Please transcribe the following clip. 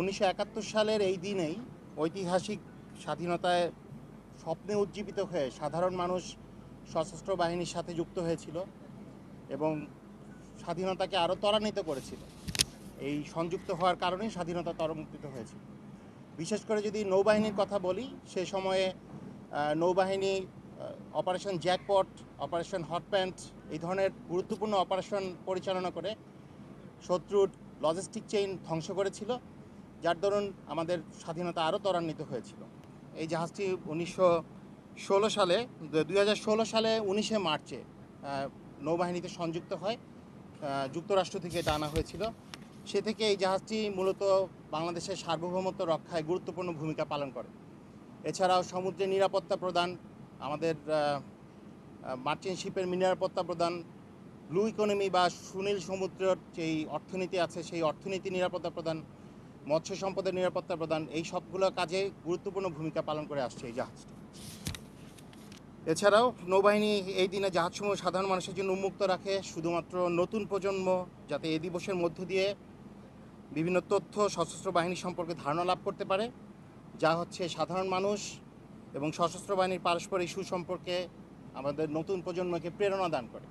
উনিশশো একাত্তর সালের এই দিনেই ঐতিহাসিক স্বাধীনতায় স্বপ্নে উজ্জীবিত হয়ে সাধারণ মানুষ সশস্ত্র বাহিনীর সাথে যুক্ত হয়েছিল এবং স্বাধীনতাকে আরও ত্বরান্বিত করেছিল। এই সংযুক্ত হওয়ার কারণেই স্বাধীনতা ত্বরান্বিত হয়েছিল। বিশেষ করে যদি নৌবাহিনীর কথা বলি, সে সময়ে নৌবাহিনী অপারেশন জ্যাকপট অপারেশন হটপ্যান্ট এই ধরনের গুরুত্বপূর্ণ অপারেশন পরিচালনা করে শত্রুর লজিস্টিক চেইন ধ্বংস করেছিল। যার দরুন আমাদের স্বাধীনতা আরও ত্বরান্বিত হয়েছিল। এই জাহাজটি উনিশশো ষোলো সালে, দুই হাজার ষোলো সালে উনিশে মার্চে নৌবাহিনীতে সংযুক্ত হয় যুক্তরাষ্ট্র থেকে এটা আনা হয়েছিল। সে থেকে এই জাহাজটি মূলত বাংলাদেশের সার্বভৌমত্ব রক্ষায় গুরুত্বপূর্ণ ভূমিকা পালন করে। এছাড়াও সমুদ্রে নিরাপত্তা প্রদান, আমাদের মার্চেন্ট শিপের নিরাপত্তা প্রদান, ব্লু ইকোনমি বা সুনীল সমুদ্রের যেই অর্থনীতি আছে, সেই অর্থনীতি নিরাপত্তা প্রদান মৎস্য সম্পদের নিরাপত্তা প্রদান, এই সবগুলো কাজে গুরুত্বপূর্ণ ভূমিকা পালন করে আসছে এই জাহাজটি। এছাড়াও নৌবাহিনী এই দিনে জাহাজসমূহ সাধারণ মানুষের জন্য উন্মুক্ত রাখে। শুধুমাত্র নতুন প্রজন্ম যাতে এই দিবসের মধ্য দিয়ে বিভিন্ন তথ্য, সশস্ত্র বাহিনী সম্পর্কে ধারণা লাভ করতে পারে, যা হচ্ছে সাধারণ মানুষ এবং সশস্ত্র বাহিনীর পারস্পরিক সুসম্পর্কে আমাদের নতুন প্রজন্মকে প্রেরণা দান করে।